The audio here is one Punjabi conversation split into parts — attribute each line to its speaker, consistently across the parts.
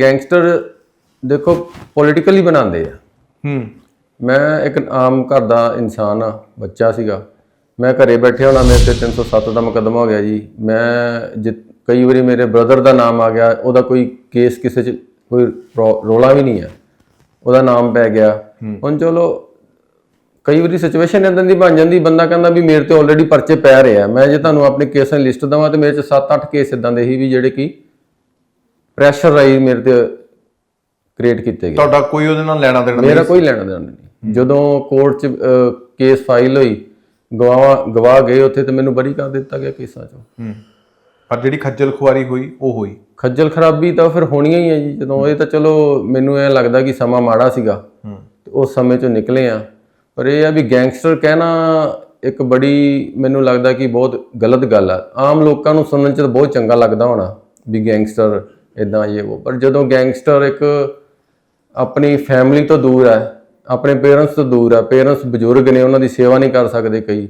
Speaker 1: ਗੈਂਗਸਟਰ ਦੇਖੋ ਪੋਲਿਟੀਕਲੀ ਬਣਾਉਂਦੇ ਆ।
Speaker 2: ਹੂੰ।
Speaker 1: ਮੈਂ ਇੱਕ ਆਮ ਘਰ ਦਾ ਇਨਸਾਨ ਆ ਬੱਚਾ ਸੀਗਾ। ਮੈਂ ਘਰੇ ਬੈਠੇ ਹੋਣਾ ਮੇਰੇ ਤੇ 307 ਦਾ ਮੁਕੱਦਮਾ ਹੋ ਗਿਆ ਜੀ। ਮੈਂ ਕਈ ਵਾਰੀ ਮੇਰੇ ਬ੍ਰਦਰ ਦਾ ਨਾਮ ਆ ਗਿਆ ਉਹਦਾ ਕੋਈ ਕੇਸ ਕਿਸੇ ਚ ਕੋਈ ਰੌਲਾ ਵੀ ਨਹੀਂ ਹੈ ਉਹਦਾ ਨਾਮ ਪੈ ਗਿਆ। ਹੁਣ ਚਲੋ ਕਈ ਵਾਰੀ ਸਿਚੁਏਸ਼ਨ ਇਦਾਂ ਦੀ ਬਣ ਜਾਂਦੀ ਬੰਦਾ ਕਹਿੰਦਾ ਵੀ ਮੇਰੇ ਤੇ ਆਲਰੇਡੀ ਪਰਚੇ ਪੈ ਰਹੇ ਆ। ਮੈਂ ਜੇ ਤੁਹਾਨੂੰ ਆਪਣੀ ਕੇਸਾਂ ਦੀ ਲਿਸਟ ਦਵਾਂ ਤੇ ਮੇਰੇ ਚ 7-8 ਕੇਸ ਇਦਾਂ ਦੇ ਹੀ ਵੀ ਜਿਹੜੇ ਕਿ ਪ੍ਰੈਸ਼ਰ ਰਾਈ ਮੇਰੇ ਤੇ ਕ੍ਰੀਏਟ ਕੀਤੇ ਗਏ।
Speaker 2: ਤੁਹਾਡਾ ਕੋਈ ਉਹਦੇ ਨਾਲ ਲੈਣਾ ਦੇਣਾ
Speaker 1: ਮੇਰਾ ਕੋਈ ਲੈਣਾ ਦੇਣਾ ਨਹੀਂ। ਜਦੋਂ ਕੋਰਟ 'ਚ ਕੇਸ ਫਾਈਲ ਹੋਈ ਗਵਾਹ ਗਵਾਹ ਗਏ ਉੱਥੇ ਤੇ ਮੈਨੂੰ ਬਰੀ ਕਰ ਦਿੱਤਾ ਗਿਆ ਕੇਸਾਂ 'ਚੋਂ।
Speaker 2: ਹੂੰ। ਪਰ ਜਿਹੜੀ ਖੱਜਲ ਖੁਆਰੀ ਹੋਈ ਉਹ ਹੋਈ?
Speaker 1: ਖੱਜਲ ਖਰਾਬੀ ਤਾਂ ਫਿਰ ਹੋਣੀਆਂ ਹੀ ਆ ਜੀ। ਜਦੋਂ ਇਹ ਤਾਂ ਚਲੋ ਮੈਨੂੰ ਐ ਲੱਗਦਾ ਕਿ ਸਮਾਂ ਮਾੜਾ ਸੀਗਾ।
Speaker 2: ਹੂੰ।
Speaker 1: ਤੇ ਉਸ ਸਮੇਂ 'ਚੋਂ ਨਿਕਲੇ ਆ। ਪਰ ਇਹ ਆ ਵੀ ਗੈਂਗਸਟਰ ਕਹਿਣਾ ਇੱਕ ਬੜੀ ਮੈਨੂੰ ਲੱਗਦਾ ਕਿ ਬਹੁਤ ਗਲਤ ਗੱਲ ਆ। ਆਮ ਲੋਕਾਂ ਨੂੰ ਸੁਣਨ 'ਚ ਤਾਂ ਬਹੁਤ ਚੰਗਾ ਲੱਗਦਾ ਹੋਣਾ ਵੀ ਗੈਂਗਸਟਰ ਇਦਾਂ ਇਹ ਉਹ। ਪਰ ਜਦੋਂ ਗੈਂਗਸਟਰ ਇੱਕ ਆਪਣੀ ਫੈਮਿਲੀ ਤੋਂ ਦੂਰ ਹੈ ਆਪਣੇ ਪੇਰੈਂਟਸ ਤੋਂ ਦੂਰ ਹੈ ਪੇਰੈਂਟਸ ਬਜ਼ੁਰਗ ਨੇ ਉਹਨਾਂ ਦੀ ਸੇਵਾ ਨਹੀਂ ਕਰ ਸਕਦੇ ਕਈ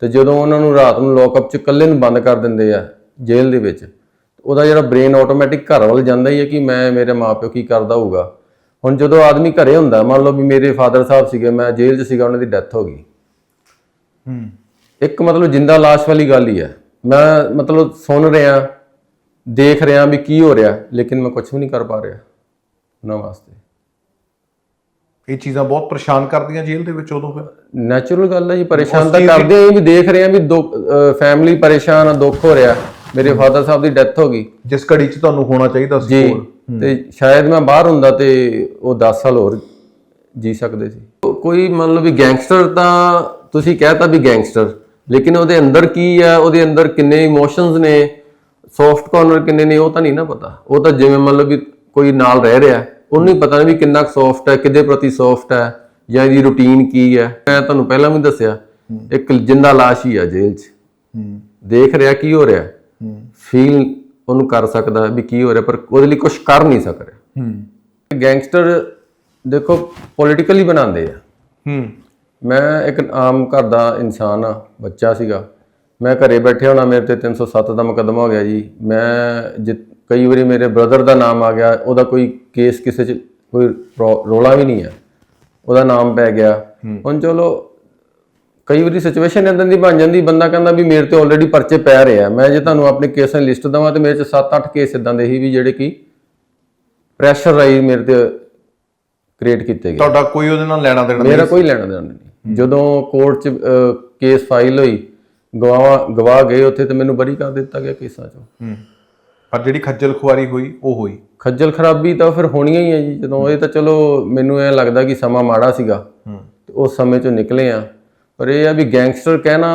Speaker 1: ਤੇ ਜਦੋਂ ਉਹਨਾਂ ਨੂੰ ਰਾਤ ਨੂੰ ਲੋਕਅਪ 'ਚ ਇਕੱਲੇ ਨੂੰ ਬੰਦ ਕਰ ਦਿੰਦੇ ਆ ਜੇਲ੍ਹ ਦੇ ਵਿੱਚ ਉਹਦਾ ਜਿਹੜਾ ਬ੍ਰੇਨ ਆਟੋਮੈਟਿਕ ਘਰ ਵੱਲ ਜਾਂਦਾ ਹੀ ਹੈ ਕਿ ਮੈਂ ਮੇਰੇ ਮਾਪਿਓ ਕੀ ਕਰਦਾ ਹੋਊਗਾ। ਹੁਣ ਜਦੋਂ ਆਦਮੀ ਘਰੇ ਹੁੰਦਾ ਮੰਨ ਲਓ ਵੀ ਮੇਰੇ ਫਾਦਰ ਸਾਹਿਬ ਸੀਗੇ ਮੈਂ ਜੇਲ੍ਹ 'ਚ ਸੀਗਾ ਉਹਨਾਂ ਦੀ ਡੈਥ ਹੋ ਗਈ।
Speaker 2: ਹੂੰ।
Speaker 1: ਇੱਕ ਮਤਲਬ ਜਿੰਦਾ ਲਾਸ਼ ਵਾਲੀ ਗੱਲ ਹੀ ਹੈ। ਮੈਂ ਮਤਲਬ ਸੁਣ ਰਿਹਾ ਦੇਖ ਰਿਹਾ ਵੀ ਕੀ ਹੋ ਰਿਹਾ ਲੇਕਿਨ ਮੈਂ ਕੁਝ ਵੀ ਨਹੀਂ ਕਰ ਪਾ ਰਿਹਾ ਉਹਨਾਂ ਵਾਸਤੇ।
Speaker 2: ਇਹ ਚੀਜ਼ਾਂ ਬਹੁਤ ਪਰੇਸ਼ਾਨ ਕਰਦੀਆਂ ਜੇਲ੍ਹ ਦੇ ਵਿੱਚ ਉਦੋਂ ਫਿਰ।
Speaker 1: ਨੈਚੁਰਲ ਗੱਲ ਹੈ ਜੀ ਪਰੇਸ਼ਾਨ ਤਾਂ ਕਰਦੇ ਆਂ ਵੀ ਦੇਖ ਰਹੇ ਆਂ ਵੀ ਫੈਮਿਲੀ ਪਰੇਸ਼ਾਨ ਆ ਦੁੱਖ ਹੋ ਰਿਹਾ। ਮੇਰੇ ਫਾਦਰ ਸਾਹਿਬ ਦੀ ਡੈਥ ਹੋ ਗਈ।
Speaker 2: ਜਿਸ ਘੜੀ 'ਚ ਤੁਹਾਨੂੰ ਹੋਣਾ ਚਾਹੀਦਾ ਸੀ
Speaker 1: ਜੀ ਤੇ ਸ਼ਾਇਦ ਮੈਂ ਬਾਹਰ ਹੁੰਦਾ ਤੇ ਉਹ 10 ਸਾਲ ਹੋਰ ਜੀ ਸਕਦੇ ਸੀ। ਕੋਈ ਮੰਨ ਲਓ ਵੀ ਗੈਂਗਸਟਰ ਤਾਂ ਤੁਸੀਂ ਕਹਿਤਾ ਵੀ ਗੈਂਗਸਟਰ ਲੇਕਿਨ ਉਹਦੇ ਅੰਦਰ ਕੀ ਆ ਉਹਦੇ ਅੰਦਰ ਕਿੰਨੇ ਇਮੋਸ਼ਨਸ ਨੇ ਸੌਫਟ ਕਾਰਨਰ ਕਿੰਨੇ ਨੇ ਉਹ ਤਾਂ ਨਹੀਂ ਨਾ ਪਤਾ। ਉਹ ਤਾਂ ਜਿਵੇਂ ਮੰਨ ਲਓ ਵੀ ਕੋਈ ਨਾਲ ਰਹਿ ਰਿਹਾ ਉਹਨੂੰ ਹੀ ਪਤਾ ਨਹੀਂ ਵੀ ਕਿੰਨਾ ਸੌਫਟ ਹੈ ਕਿਹਦੇ ਪ੍ਰਤੀ ਸੌਫਟ ਹੈ ਜਾਂ ਇਹਦੀ ਰੁਟੀਨ ਕੀ ਹੈ। ਮੈਂ ਤੁਹਾਨੂੰ ਪਹਿਲਾਂ ਵੀ ਦੱਸਿਆ ਇੱਕ ਜਿੰਦਾ ਲਾਸ਼ ਹੀ ਆ ਜੇਲ੍ਹ 'ਚ। ਦੇਖ ਰਿਹਾ ਕੀ ਹੋ ਰਿਹਾ। ਫੀਲ ਉਹਨੂੰ ਕਰ ਸਕਦਾ ਵੀ ਕੀ ਹੋ ਰਿਹਾ ਪਰ ਉਹਦੇ ਲਈ ਕੁਝ ਕਰ ਨਹੀਂ ਸਕ ਰਿਹਾ।
Speaker 2: ਹੂੰ।
Speaker 1: ਗੈਂਗਸਟਰ ਦੇਖੋ ਪੋਲਿਟੀਕਲੀ ਬਣਾਉਂਦੇ ਆ।
Speaker 2: ਹੂੰ।
Speaker 1: ਮੈਂ ਇੱਕ ਆਮ ਘਰ ਦਾ ਇਨਸਾਨ ਆ ਬੱਚਾ ਸੀਗਾ। ਮੈਂ ਘਰੇ ਬੈਠੇ ਹੋਣਾ ਮੇਰੇ ਤੇ 307 ਦਾ ਮੁਕੱਦਮਾ ਹੋ ਗਿਆ ਜੀ। ਮੈਂ ਜਿ- ਕਈ ਵਾਰੀ ਮੇਰੇ ਬ੍ਰਦਰ ਦਾ ਨਾਮ ਆ ਗਿਆ ਉਹਦਾ ਕੋਈ ਕੇਸ ਕਿਸੇ ਚ ਕੋਈ ਰੌਲਾ ਵੀ ਨਹੀਂ ਹੈ ਉਹਦਾ ਨਾਮ ਪੈ ਗਿਆ। ਹੁਣ ਚਲੋ ਕਈ ਵਾਰੀ ਸਿਚੁਏਸ਼ਨ ਇਦਾਂ ਦੀ ਬਣ ਜਾਂਦੀ ਬੰਦਾ ਕਹਿੰਦਾ ਵੀ ਮੇਰੇ ਤੇ ਆਲਰੇਡੀ ਪਰਚੇ ਪੈ ਰਹੇ ਆ। ਮੈਂ ਜੇ ਤੁਹਾਨੂੰ ਆਪਣੀ ਕੇਸਾਂ ਦੀ ਲਿਸਟ ਦਵਾਂ ਤੇ ਮੇਰੇ ਚ 7-8 ਕੇਸ ਇਦਾਂ ਦੇ ਹੀ ਵੀ ਜਿਹੜੇ ਕਿ ਪ੍ਰੈਸ਼ਰ ਰਾਈ ਮੇਰੇ ਤੇ ਕ੍ਰੀਏਟ ਕੀਤੇ ਗਏ।
Speaker 2: ਤੁਹਾਡਾ ਕੋਈ ਉਹਦੇ ਨਾਲ ਲੈਣਾ ਦੇਣਾ
Speaker 1: ਮੇਰਾ ਕੋਈ ਲੈਣਾ ਦੇਣਾ ਨਹੀਂ। ਜਦੋਂ ਕੋਰਟ 'ਚ ਕੇਸ ਫਾਈਲ ਹੋਈ ਗਵਾਹ ਗਵਾਹ ਗਏ ਉੱਥੇ ਤੇ ਮੈਨੂੰ ਬਰੀ ਕਰ ਦਿੱਤਾ ਗਿਆ ਕੇਸਾਂ 'ਚੋਂ।
Speaker 2: ਹੂੰ। ਪਰ ਜਿਹੜੀ ਖੱਜਲ ਖੁਆਰੀ ਹੋਈ ਉਹ ਹੋਈ?
Speaker 1: ਖੱਜਲ ਖਰਾਬੀ ਤਾਂ ਫਿਰ ਹੋਣੀਆਂ ਹੀ ਆ ਜੀ ਜਦੋਂ ਇਹ ਤਾਂ ਚਲੋ ਮੈਨੂੰ ਐ ਲੱਗਦਾ ਕਿ ਸਮਾਂ ਮਾੜਾ ਸੀਗਾ।
Speaker 2: ਹੂੰ।
Speaker 1: ਉਸ ਸਮੇਂ 'ਚੋਂ ਨਿਕਲੇ ਆ। ਪਰ ਇਹ ਆ ਵੀ ਗੈਂਗਸਟਰ ਕਹਿਣਾ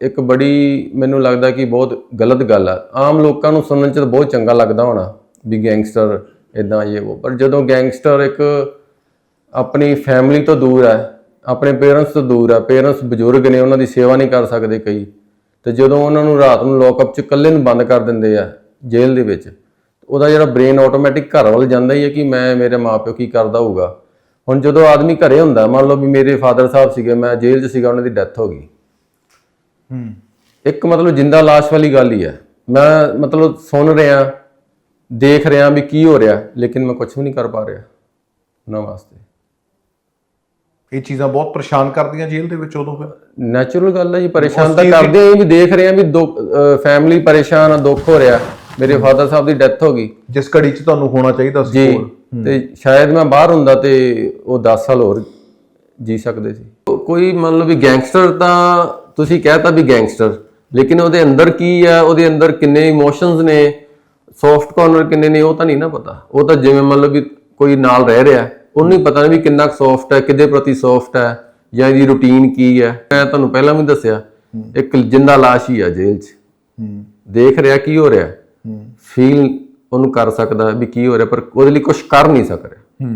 Speaker 1: ਇੱਕ ਬੜੀ ਮੈਨੂੰ ਲੱਗਦਾ ਕਿ ਬਹੁਤ ਗਲਤ ਗੱਲ ਆ। ਆਮ ਲੋਕਾਂ ਨੂੰ ਸੁਣਨ 'ਚ ਤਾਂ ਬਹੁਤ ਚੰਗਾ ਲੱਗਦਾ ਹੋਣਾ ਵੀ ਗੈਂਗਸਟਰ ਇਦਾਂ ਇਹ ਉਹ। ਪਰ ਜਦੋਂ ਗੈਂਗਸਟਰ ਇੱਕ ਆਪਣੀ ਫੈਮਿਲੀ ਤੋਂ ਦੂਰ ਹੈ ਆਪਣੇ ਪੇਰੈਂਟਸ ਤੋਂ ਦੂਰ ਹੈ ਪੇਰੈਂਟਸ ਬਜ਼ੁਰਗ ਨੇ ਉਹਨਾਂ ਦੀ ਸੇਵਾ ਨਹੀਂ ਕਰ ਸਕਦੇ ਕਈ। ਤੇ ਜਦੋਂ ਉਹਨਾਂ ਨੂੰ ਰਾਤ ਨੂੰ ਲੋਕਅਪ 'ਚ ਇਕੱਲੇ ਨੂੰ ਬੰਦ ਕਰ ਦਿੰਦੇ ਆ ਜੇਲ੍ਹ ਦੇ ਵਿੱਚ ਉਹਦਾ ਜਿਹੜਾ ਬ੍ਰੇਨ ਆਟੋਮੈਟਿਕ ਘਰ ਵੱਲ ਜਾਂਦਾ ਹੀ ਹੈ ਕਿ ਮੈਂ ਮੇਰੇ ਮਾਪਿਓ ਕੀ ਕਰਦਾ ਹੋਊਗਾ। ਹੁਣ ਜਦੋਂ ਆਦਮੀ ਘਰੇ ਹੁੰਦਾ ਮੰਨ ਲਓ ਵੀ ਮੇਰੇ ਫਾਦਰ ਸਾਹਿਬ ਸੀਗੇ ਮੈਂ ਜੇਲ੍ਹ 'ਚ ਸੀਗਾ ਉਹਨਾਂ ਦੀ ਡੈਥ ਹੋ ਗਈ।
Speaker 2: ਹੂੰ।
Speaker 1: ਇੱਕ ਮਤਲਬ ਜਿੰਦਾ ਲਾਸ਼ ਵਾਲੀ ਗੱਲ ਹੀ ਹੈ ਮੈਂ ਮਤਲਬ ਸੁਣ ਰਿਹਾ ਦੇਖ ਰਿਹਾ ਵੀ ਕੀ ਹੋ ਰਿਹਾ ਲੇਕਿਨ ਮੈਂ ਕੁਝ ਵੀ ਨਹੀਂ ਕਰ ਪਾ ਰਿਹਾ। ਉਹਨਾਂ ਵਾਸਤੇ।
Speaker 2: ਇਹ ਚੀਜ਼ਾਂ ਬਹੁਤ ਪਰੇਸ਼ਾਨ ਕਰਦੀਆਂ ਜੇਲ੍ਹ ਦੇ ਵਿੱਚ ਉਦੋਂ ਫਿਰ।
Speaker 1: ਨੈਚੁਰਲ ਗੱਲ ਹੈ ਜੀ ਪਰੇਸ਼ਾਨ ਤਾਂ ਕਰਦੇ ਆਂ ਵੀ ਦੇਖ ਰਹੇ ਆਂ ਵੀ ਫੈਮਿਲੀ ਪਰੇਸ਼ਾਨ ਆ ਦੁੱਖ ਹੋ ਰਿਹਾ। ਮੇਰੇ ਫਾਦਰ ਸਾਹਿਬ ਦੀ ਡੈਥ ਹੋ ਗਈ।
Speaker 2: ਜਿਸ ਘੜੀ 'ਚ ਤੁਹਾਨੂੰ ਹੋਣਾ ਚਾਹੀਦਾ ਸੀ
Speaker 1: ਜੀ ਤੇ ਸ਼ਾਇਦ ਮੈਂ ਬਾਹਰ ਹੁੰਦਾ ਤੇ ਉਹ 10 ਸਾਲ ਹੋਰ ਜੀ ਸਕਦੇ ਸੀ। ਕੋਈ ਮੰਨ ਲਓ ਵੀ ਗੈਂਗਸਟਰ ਤਾਂ ਤੁਸੀਂ ਕਹਿਤਾ ਵੀ ਗੈਂਗਸਟਰ ਲੇਕਿਨ ਉਹਦੇ ਅੰਦਰ ਕੀ ਆ ਉਹਦੇ ਅੰਦਰ ਕਿੰਨੇ ਇਮੋਸ਼ਨਸ ਨੇ ਸੌਫਟ ਕਾਰਨਰ ਕਿੰਨੇ ਨੇ ਉਹ ਤਾਂ ਨਹੀਂ ਨਾ ਪਤਾ। ਉਹ ਤਾਂ ਜਿਵੇਂ ਮੰਨ ਲਓ ਵੀ ਕੋਈ ਨਾਲ ਰਹਿ ਰਿਹਾ। ਉਹਨੂੰ ਹੀ ਪਤਾ ਨਹੀਂ ਵੀ ਕਿੰਨਾ ਸੌਫਟ ਹੈ ਕਿਹਦੇ ਪ੍ਰਤੀ ਸੌਫਟ ਹੈ ਜਾਂ ਇਹਦੀ ਰੁਟੀਨ ਕੀ ਹੈ। ਮੈਂ ਤੁਹਾਨੂੰ ਪਹਿਲਾਂ ਵੀ ਦੱਸਿਆ ਇੱਕ ਜਿੰਦਾ ਲਾਸ਼ ਹੀ ਆ ਜੇਲ੍ਹ 'ਚ। ਦੇਖ ਰਿਹਾ ਕੀ ਹੋ ਰਿਹਾ। ਫੀਲ ਉਹਨੂੰ ਕਰ ਸਕਦਾ ਵੀ ਕੀ ਹੋ ਰਿਹਾ ਪਰ ਉਹਦੇ ਲਈ ਕੁਝ ਕਰ ਨਹੀਂ ਸਕ ਰਿਹਾ।